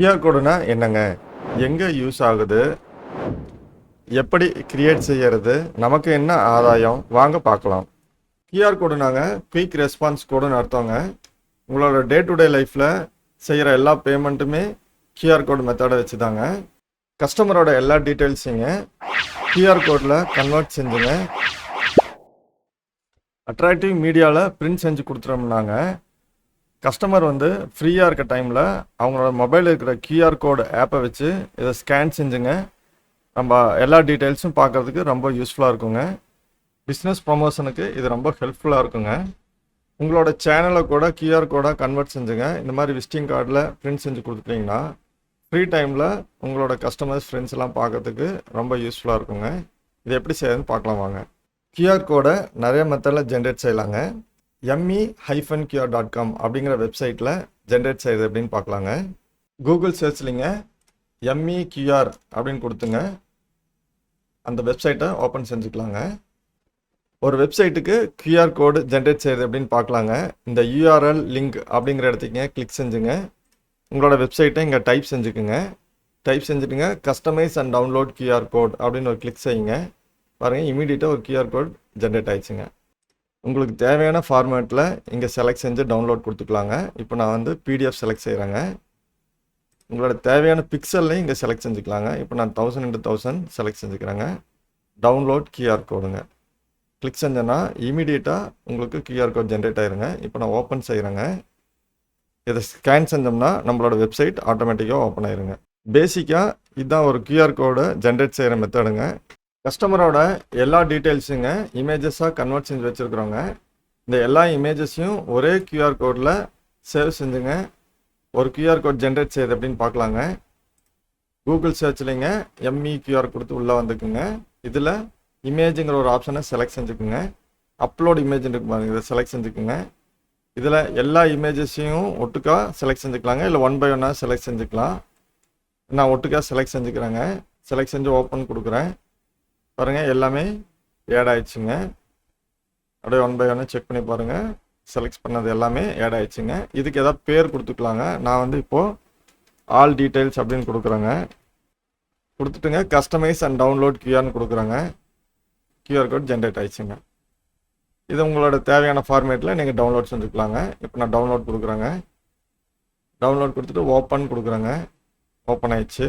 QR கோடுனா என்னங்க எங்கே use ஆகுது? எப்படி கிரியேட் செய்யறது? நமக்கு என்ன ஆதாயம்? வாங்க பார்க்கலாம். கியூஆர் கோடுனாங்க குயிக் ரெஸ்பான்ஸ் கோடுன்னு அர்த்தங்க. உங்களோட டே டு டே லைஃப்பில் செய்கிற எல்லா பேமெண்ட்டுமே கியூஆர் கோடு மெத்தடை வச்சு தாங்க கஸ்டமரோட எல்லா டீட்டெயில்ஸுங்க கியூஆர் கோடில் கன்வெர்ட் செஞ்சுங்க. அட்ராக்டிவ் மீடியாவில் பிரிண்ட் செஞ்சு கொடுத்துட்டோம்னாங்க கஸ்டமர் வந்து ஃப்ரீயாக இருக்க டைமில் அவங்களோட மொபைல் இருக்கிற கியூஆர் கோடு ஆப்பை வச்சு இதை ஸ்கேன் செஞ்சுங்க. நம்ம எல்லா டீட்டெயில்ஸும் பார்க்குறதுக்கு ரொம்ப யூஸ்ஃபுல்லாக இருக்குங்க. பிஸ்னஸ் ப்ரொமோஷனுக்கு இது ரொம்ப ஹெல்ப்ஃபுல்லாக இருக்குங்க. உங்களோட சேனலை கூட கியூஆர் கோடாக கன்வெர்ட் செஞ்சுங்க. இந்த மாதிரி விசிட்டிங் கார்டில் பிரிண்ட் செஞ்சு கொடுத்துட்டீங்கன்னா ஃப்ரீ டைமில் உங்களோட கஸ்டமர்ஸ் ஃப்ரெண்ட்ஸ் எல்லாம் பார்க்கறதுக்கு ரொம்ப யூஸ்ஃபுல்லாக இருக்குங்க. இது எப்படி செய்யறதுன்னு பார்க்கலாம் வாங்க. கியூஆர் கோடை நிறைய மெத்தடில் ஜென்ரேட் செய்யலாங்க. ME hyphen QR dot com அப்படிங்கிற வெப்சைட்டில் ஜென்ரேட் செய்யுது அப்படின்னு பார்க்கலாங்க. கூகுள் சர்ச்லிங்க எம்இ கியூஆர் அப்படின்னு கொடுத்துங்க. அந்த வெப்சைட்டை ஓப்பன் செஞ்சுக்கலாங்க. ஒரு வெப்சைட்டுக்கு கியூஆர் கோடு ஜென்ரேட் செய்யுது அப்படின்னு பார்க்கலாங்க. இந்த யூஆர்எல் லிங்க் அப்படிங்கிற இடத்துக்குங்க கிளிக் செஞ்சுங்க. உங்களோட வெப்சைட்டை இங்கே டைப் செஞ்சுக்குங்க. Type செஞ்சுட்டுங்க customise and download QR code அப்படின்னு ஒரு கிளிக் செய்யுங்க. பாருங்கள் இமீடியட்டாக ஒரு கியூஆர் கோட் ஜென்ரேட் ஆயிடுச்சுங்க. உங்களுக்கு தேவையான ஃபார்மேட்டில் இங்கே செலக்ட் செஞ்சு டவுன்லோட் கொடுத்துக்கலாங்க. இப்போ நான் வந்து பிடிஎஃப் செலக்ட் செய்கிறேங்க உங்களோட தேவையான பிக்சல்லையும் இங்கே செலக்ட் செஞ்சுக்கலாங்க. இப்போ நான் தௌசண்ட் இன்ட்டு தௌசண்ட் செலக்ட் செஞ்சுக்கிறேங்க. டவுன்லோட் கியூஆர் கோடுங்க கிளிக் செஞ்சேன்னா இமீடியட்டாக உங்களுக்கு கியூஆர் கோட் ஜென்ரேட் ஆயிருங்க. இப்போ நான் ஓப்பன் செய்கிறேங்க இதை ஸ்கேன் செஞ்சோம்னா நம்மளோட வெப்சைட் ஆட்டோமேட்டிக்காக ஓப்பன் ஆயிருங்க. பேசிக்காக இதுதான் ஒரு கியூஆர் கோடை ஜென்ரேட் செய்கிற மெத்தடுங்க கஸ்டமரோட எல்லா டீட்டெயில்ஸுங்க இமேஜஸாக கன்வெர்ட் செஞ்சு வச்சுருக்குறோங்க. இந்த எல்லா இமேஜஸையும் ஒரே கியூஆர் கோடில் சேவ் செஞ்சுங்க. ஒரு கியூஆர் கோட் ஜென்ரேட் செய்யுது அப்படின்னு பார்க்கலாங்க. கூகுள் சர்ச்லிங்க எம்இ கியூஆர் கொடுத்து உள்ளே வந்துக்குங்க. இதில் இமேஜுங்கிற ஒரு ஆப்ஷனை செலக்ட் செஞ்சுக்குங்க. அப்லோட் இமேஜ் இருக்கு பாருங்க இதை செலக்ட் செஞ்சுக்குங்க. இதில் எல்லா இமேஜஸையும் ஒட்டுக்காக செலக்ட் செஞ்சுக்கலாங்க இல்லை ஒன் பை ஒன்னாக செலக்ட் செஞ்சுக்கலாம். நான் ஒட்டுக்கா செலக்ட் செஞ்சுக்கிறேங்க. செலக்ட் செஞ்சு ஓப்பன் கொடுக்குறேன். பாருங்கள் எல்லாமே ஆட் ஆயிடுச்சுங்க. அப்படியே ஒன் பை ஒன்று செக் பண்ணி பாருங்கள் செலக்ட் பண்ணது எல்லாமே ஆட் ஆயிடுச்சுங்க. இதுக்கு ஏதாவது பேர் கொடுத்துக்கலாங்க. நான் வந்து இப்போது ஆல் டீட்டெயில்ஸ் அப்படின்னு கொடுக்குறேங்க. கொடுத்துட்டுங்க கஸ்டமைஸ் அண்ட் டவுன்லோட் கியூஆர்னு கொடுக்குறேங்க. கியூஆர் கோட் ஜென்ரேட் ஆயிடுச்சுங்க. இது உங்களோட தேவையான ஃபார்மேட்டில் நீங்கள் டவுன்லோட் செஞ்சுக்கலாங்க. இப்போ நான் டவுன்லோட் கொடுக்குறேங்க. டவுன்லோட் கொடுத்துட்டு ஓப்பன் கொடுக்குறேங்க. ஓப்பன் ஆயிடுச்சு.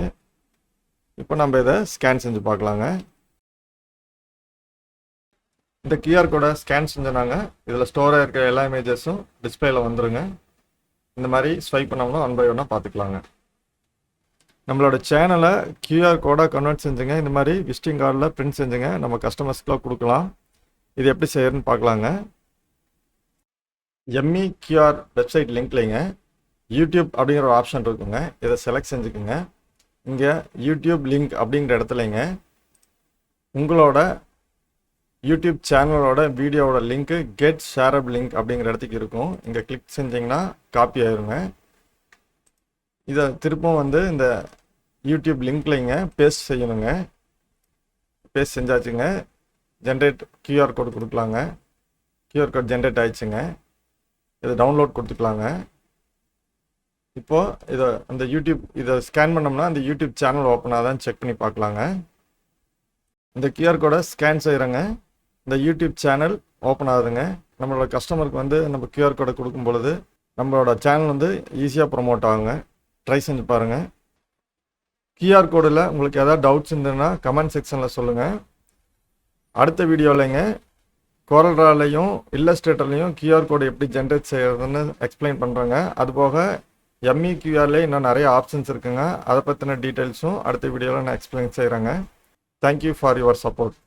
இப்போ நம்ம இதை ஸ்கேன் செஞ்சு பார்க்கலாங்க. இந்த கியூஆர் கோடை ஸ்கேன் செஞ்சோனாங்க இதில் ஸ்டோராக இருக்கிற எல்லா இமேஜஸும் டிஸ்பிளேல வந்துருங்க. இந்த மாதிரி ஸ்வைப் பண்ணோம்னா ஒன் பை ஒன்னாக பார்த்துக்கலாங்க. நம்மளோட சேனலை கியூஆர் கோடாக கன்வெர்ட் செஞ்சுங்க. இந்த மாதிரி விசிட்டிங் கார்டில் பிரிண்ட் செஞ்சுங்க. நம்ம கஸ்டமர்ஸ்க்குலாம் கொடுக்கலாம். இது எப்படி செய்யறதுன்னு பார்க்கலாங்க. எம்இ கியூஆர் வெப்சைட் லிங்க்லைங்க யூடியூப் அப்படிங்கிற ஒரு ஆப்ஷன் இருக்குங்க. இதை செலக்ட் செஞ்சுக்கோங்க. இங்கே யூடியூப் லிங்க் அப்படிங்கிற இடத்துலைங்க. உங்களோட யூடியூப் சேனலோட வீடியோவோட லிங்க்கு கெட் ஷேரப் லிங்க் அப்படிங்கிற இடத்துக்கு இருக்கும். இங்கே கிளிக் செஞ்சிங்கன்னா காப்பி ஆயிருங்க. இதை திருப்பம் வந்து இந்த யூடியூப் லிங்க்லைங்க பேஸ்ட் செய்யணுங்க. பேஸ்ட் செஞ்சாச்சுங்க. ஜென்ரேட் கியூஆர் கோடு கொடுக்கலாங்க. கியூஆர் கோட் ஜென்ரேட் ஆயிடுச்சுங்க. இதை டவுன்லோட் கொடுத்துக்கலாங்க. இப்போது இதை அந்த யூடியூப் இதை ஸ்கேன் பண்ணோம்னா அந்த யூடியூப் சேனல் ஓப்பன் ஆதான் செக் பண்ணி பார்க்கலாங்க. இந்த கியூஆர் கோடை ஸ்கேன் செய்கிறேங்க இந்த யூடியூப் சேனல் ஓப்பன் ஆகுதுங்க. நம்மளோட கஸ்டமருக்கு வந்து நம்ம கியூஆர் கோடை கொடுக்கும் பொழுது நம்மளோட சேனல் வந்து ஈஸியாக ப்ரொமோட் ஆகுங்க. ட்ரை செஞ்சு பாருங்கள் கியூஆர் கோடில் உங்களுக்கு ஏதாவது டவுட்ஸ் இருந்ததுன்னா கமெண்ட் செக்ஷனில் சொல்லுங்கள் அடுத்த வீடியோவில்ங்க கோரல்ராலையும் இல்லஸ்ட்ரேட்டர்லையும் கியூஆர் கோடு எப்படி ஜென்ரேட் செய்கிறதுன்னு எக்ஸ்பிளைன் பண்ணுறேங்க அதுபோக எம்இ கியூஆர்லேயே இன்னும் நிறைய ஆப்ஷன்ஸ் இருக்குங்க. அதை பற்றின டீட்டெயில்ஸும் அடுத்த வீடியோவில் நான் explain செய்கிறேங்க thank you for your support